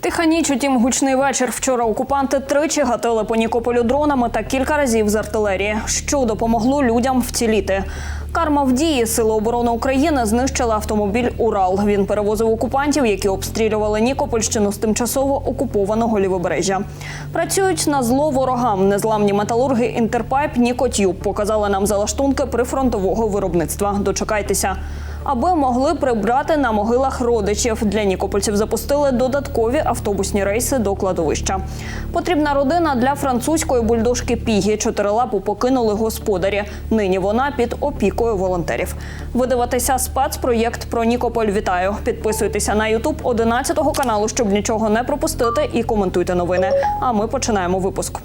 Тиха ніч, утім гучний вечір. Вчора окупанти тричі гатили по Нікополю дронами та кілька разів з артилерії, що допомогло людям вціліти. Карма в дії Сили оборони України знищили автомобіль Урал. Він перевозив окупантів, які обстрілювали Нікопольщину з тимчасово окупованого лівобережжя. Працюють на зло ворогам. Незламні металурги Інтерпайп Нікотюб показали нам залаштунки прифронтового виробництва. Дочекайтеся. Аби могли прибрати на могилах родичів. Для нікопольців запустили додаткові автобусні рейси до кладовища. Потрібна родина для французької бульдожки Пігі. Чотирилапу покинули господарі. Нині вона під опікою волонтерів. Ви дивитеся спецпроєкт про Нікополь. Вітаю! Підписуйтеся на Ютуб 11 каналу, щоб нічого не пропустити, і коментуйте новини. А ми починаємо випуск.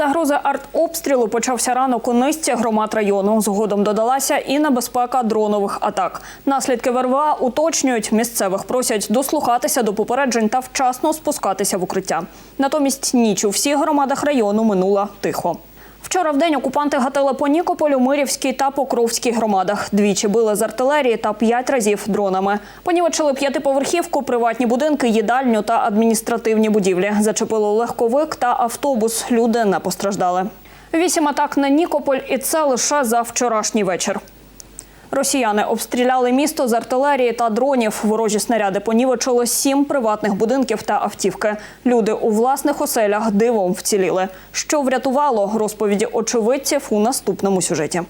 Загрози артобстрілу почався ранок у низці громад району. Згодом додалася і небезпека дронових атак. Наслідки ВРВА уточнюють, місцевих просять дослухатися до попереджень та вчасно спускатися в укриття. Натомість ніч у всіх громадах району минула тихо. Вчора в день окупанти гатили по Нікополю, Мирівській та Покровській громадах. Двічі били з артилерії та п'ять разів дронами. Понівечили п'ятиповерхівку, приватні будинки, їдальню та адміністративні будівлі. Зачепило легковик та автобус. Люди не постраждали. Вісім атак на Нікополь, і це лише за вчорашній вечір. Росіяни обстріляли місто з артилерії та дронів. Ворожі снаряди понівечили сім приватних будинків та автівки. Люди у власних оселях дивом вціліли. Що врятувало розповіді очевидців у наступному сюжеті.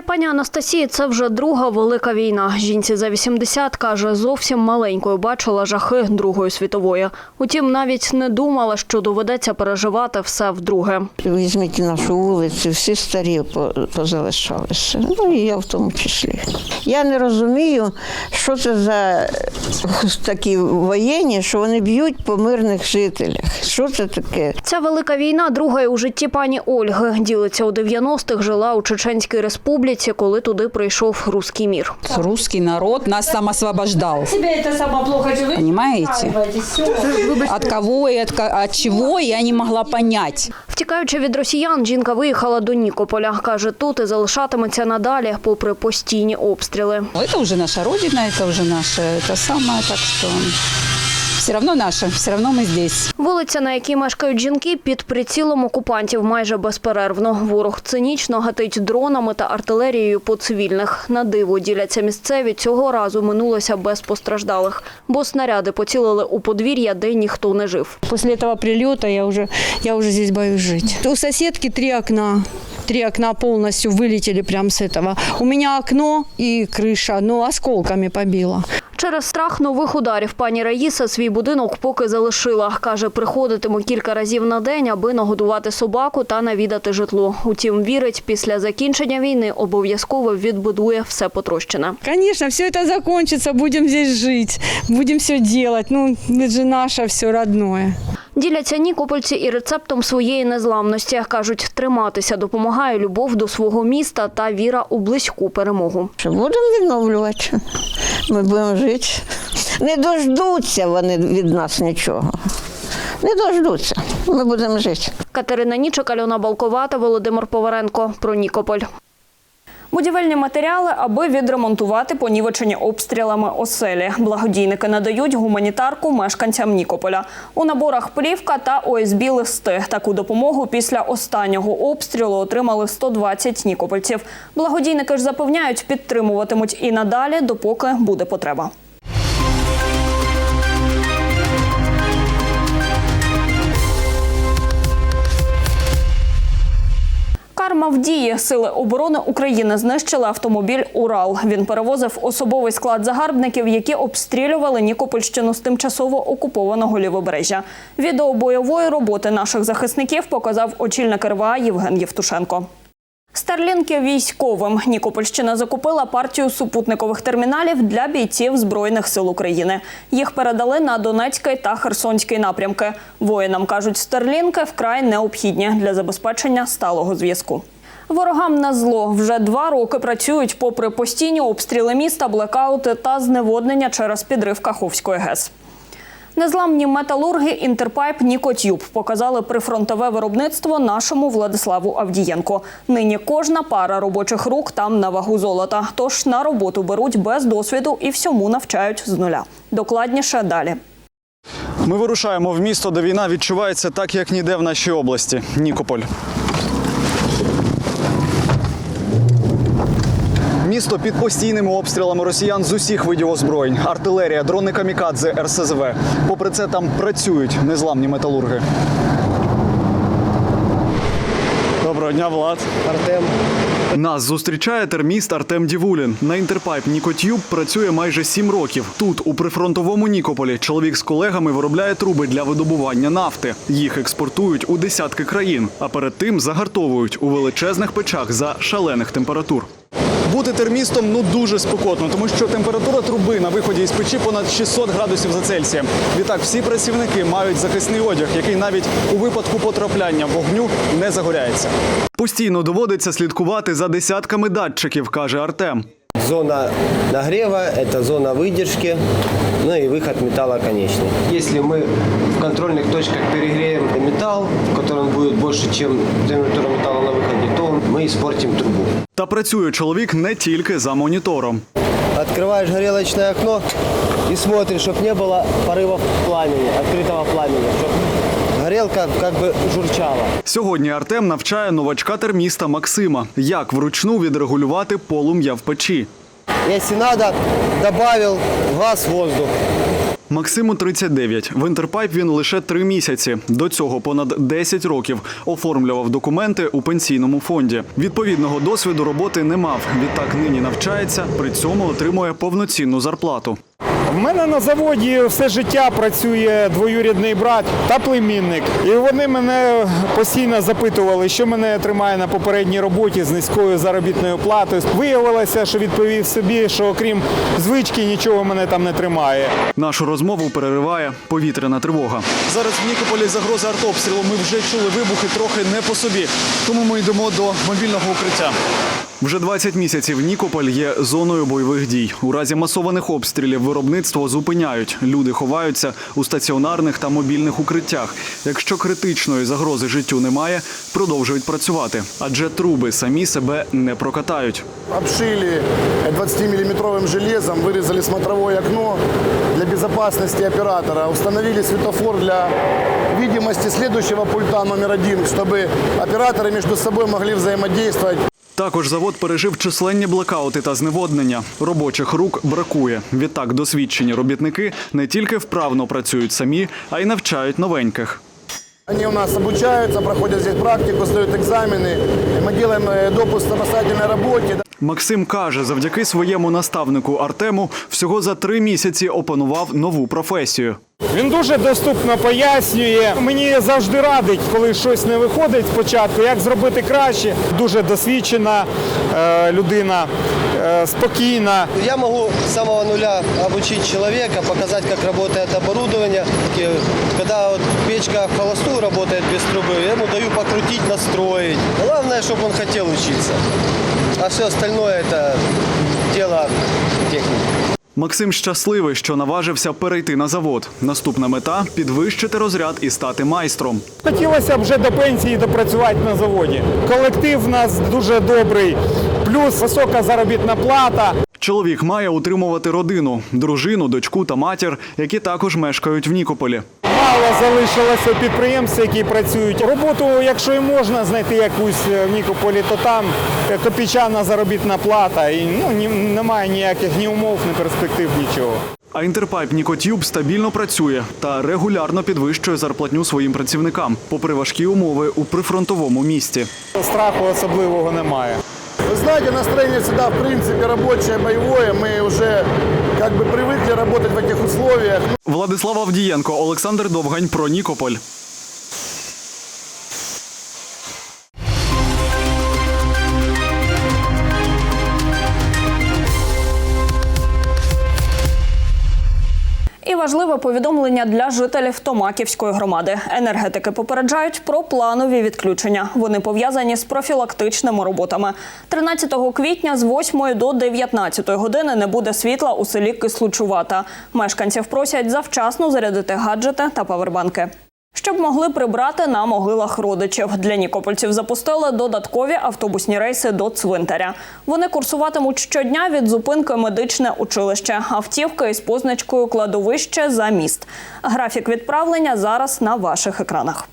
Для пані Анастасії це вже друга велика війна. Жінці за 80, каже, зовсім маленькою бачила жахи Другої світової. Утім, навіть не думала, що доведеться переживати все вдруге. Візьміть нашу вулицю, всі старі по- позалишалися. Ну і я в тому числі. Я не розумію, що це за такі воєнні, що вони б'ють по мирних жителях. Що це таке? Ця велика війна друга у житті пані Ольги. Ділиться у 90-х, жила у Чеченській республіці, коли туди прийшов руський мір. Русский народ нас там освобождал. Тебе это самое плохо живет. Понимаете? От кого и от, ко- от чего я не могла понять. Втікаючи від росіян, жінка виїхала до Нікополя. Каже, тут і залишатиметься надалі, попри постійні обстріли. Ну, Это уже наша родина, это уже наше, это самое, так что все равно наше, все равно мы здесь. Вулиця, на якій мешкають жінки, під прицілом окупантів майже безперервно. Ворог цинічно гатить дронами та артилерією по цивільних. На диво діляться місцеві. Цього разу минулося без постраждалих, бо снаряди поцілили у подвір'я, де ніхто не жив. После этого прилета я уже, я уже здесь боюсь жить. У соседки три окна. Три окна полностью вылетели прям с этого. У меня окно и крыша, ну, осколками побило. Через страх нових ударів пані Раїса свій будинок поки залишила. Каже, приходитиме кілька разів на день, аби нагодувати собаку та навідати житло. Утім, вірить, після закінчення війни обов'язково відбудує все потрощене. Конечно, все это закончится, будем здесь жить, будем все делать. Ну, это же наше все родное. Діляться нікопольці і рецептом своєї незламності. Кажуть, триматися допомагає любов до свого міста та віра у близьку перемогу. Будемо відновлювати? Ми будемо жити. Не дождуться вони від нас нічого. Не дождуться. Ми будемо жити. Катерина Нічик, Альона Балковата, Володимир Поваренко. Про Нікополь. Будівельні матеріали, аби відремонтувати понівечені обстрілами оселі. Благодійники надають гуманітарку мешканцям Нікополя. У наборах плівка та ОСБ листи. Таку допомогу після останнього обстрілу отримали 120 нікопольців. Благодійники ж запевняють, підтримуватимуть і надалі, допоки буде потреба. Карма мав дії сили оборони України знищили автомобіль Урал. Він перевозив особовий склад загарбників, які обстрілювали Нікопольщину з тимчасово окупованого лівобережжя. Відео бойової роботи наших захисників показав очільник РВА Євген Євтушенко. Старлінки військовим Нікопольщина закупила партію супутникових терміналів для бійців збройних сил України. Їх передали на Донецький та Херсонський напрямки. Воїнам кажуть, старлінки вкрай необхідні для забезпечення сталого зв'язку. Ворогам на зло вже два роки працюють попри постійні обстріли міста, блекаути та зневоднення через підрив Каховської ГЕС. Незламні металурги Інтерпайп Нікотюб показали прифронтове виробництво нашому Владиславу Авдієнко. Нині кожна пара робочих рук там на вагу золота. Тож на роботу беруть без досвіду і всьому навчають з нуля. Докладніше далі. Ми вирушаємо в місто, де війна відчувається так, як ніде в нашій області Нікополь. Місто під постійними обстрілами росіян з усіх видів озброєнь: артилерія, дрони камікадзе, РСЗВ. Попри це, там працюють незламні металурги. Доброго дня, Влад. Артем. Нас зустрічає терміст Артем Дівулін. На інтерпайп Нікотюб працює майже сім років. Тут, у прифронтовому Нікополі, чоловік з колегами виробляє труби для видобування нафти. Їх експортують у десятки країн, а перед тим загартовують у величезних печах за шалених температур. Бути термістом ну дуже спекотно, тому що температура труби на виході із печі понад 600 градусів за Цельсієм. Відтак всі працівники мають захисний одяг, який навіть у випадку потрапляння вогню не загоряється. Постійно доводиться слідкувати за десятками датчиків, каже Артем. Зона нагрева – это зона выдержки, ну и выход металла конечный. Если мы в контрольных точках перегреем металл, в котором будет больше, чем температура металла на выходе, то мы испортим трубу. Та працює чоловік не тільки за монітором. Открываешь горелочное окно и смотришь, чтобы не было порывов пламени, открытого пламени, чтобы горелка как бы журчала. Сьогодні Артем навчає новачка терміста Максима, як вручну відрегулювати полум'я в печі. Если надо, добавил газ, воздух. Максиму 39. В інтерпайп він лише три місяці. До цього понад 10 років оформлював документи у пенсійному фонді. Відповідного досвіду роботи не мав. Відтак нині навчається, при цьому отримує повноцінну зарплату. В мене на заводі все життя працює двоюрідний брат та племінник. І вони мене постійно запитували, що мене тримає на попередній роботі з низькою заробітною платою. Виявилося, що відповів собі, що окрім звички нічого мене там не тримає. Нашу розмову перериває повітряна тривога. Зараз в Нікополі загроза артобстрілу. Ми вже чули вибухи трохи не по собі. Тому ми йдемо до мобільного укриття. Вже 20 місяців Нікополь є зоною бойових дій. У разі масованих обстрілів виробництво зупиняють. Люди ховаються у стаціонарних та мобільних укриттях. Якщо критичної загрози життю немає, продовжують працювати, адже труби самі себе не прокатають. обшили 20-миллиметровым железом, вырезали смотровое окно для безопасности оператора, установили светофор для видимости следующего пульта номер один, чтобы операторы между собой могли взаимодействовать. також завод пережив численні блекаути та зневоднення. Робочих рук бракує. Відтак досвідчені робітники не тільки вправно працюють самі, а й навчають новеньких. Они у нас обучаются, проходят здесь практику, сдают экзамены. И Мы делаем э, допуск к самостоятельной работе. Максим каже, завдяки своєму наставнику Артему всього за три місяці опанував нову професію. Він дуже доступно пояснює. Мені завжди радить, коли щось не виходить спочатку, як зробити краще. Дуже досвідчена е, людина, е, спокійна. Я могу с самого нуля обучить человека, показать, как работает оборудование. И Когда вот печка в холостую работает без трубы, я ему даю покрутить, настроить. Главное, чтобы он хотел учиться. А все остальное это дело техники. Максим щасливий, що наважився перейти на завод. Наступна мета підвищити розряд і стати майстром. Хотілося б вже до пенсії допрацювати на заводі. Колектив в нас дуже добрий, плюс висока заробітна плата. Чоловік має утримувати родину, дружину, дочку та матір, які також мешкають в Нікополі. Мало залишилося підприємств, які працюють. Роботу, якщо і можна знайти якусь е, в Нікополі, то там е, копійчана заробітна плата. І ну, немає ніяких ні умов, ні перспектив, нічого. А інтерпайп Нікотюб стабільно працює та регулярно підвищує зарплатню своїм працівникам, попри важкі умови у прифронтовому місті. Страху особливого немає. Вы знаете, настроение всегда, в принципе, рабочее, боевое. Мы уже как бы привыкли работать в этих условиях. Владислав Авдієнко, Олександр Довгань про Нікополь. І важливе повідомлення для жителів Томаківської громади. Енергетики попереджають про планові відключення. Вони пов'язані з профілактичними роботами. 13 квітня з 8 до 19 години не буде світла у селі Кислучувата. Мешканців просять завчасно зарядити гаджети та павербанки. Щоб могли прибрати на могилах родичів. Для нікопольців запустили додаткові автобусні рейси до цвинтаря. Вони курсуватимуть щодня від зупинки медичне училище, автівки із позначкою кладовище за міст. Графік відправлення зараз на ваших екранах.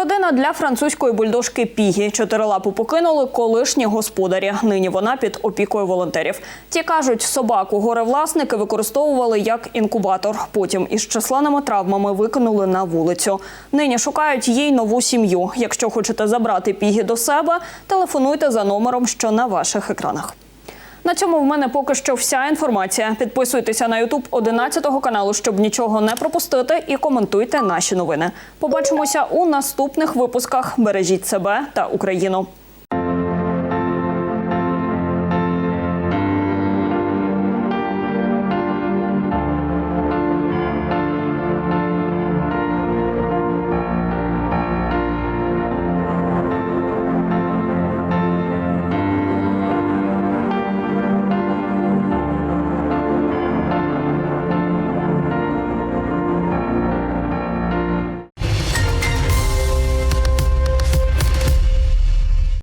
Родина для французької бульдожки Пігі. Чотирилапу покинули колишні господарі. Нині вона під опікою волонтерів. Ті кажуть, собаку горевласники використовували як інкубатор. Потім із численними травмами викинули на вулицю. Нині шукають їй нову сім'ю. Якщо хочете забрати Пігі до себе, телефонуйте за номером, що на ваших екранах. На цьому в мене поки що вся інформація. Підписуйтеся на Ютуб 11 каналу, щоб нічого не пропустити, і коментуйте наші новини. Побачимося у наступних випусках. Бережіть себе та Україну.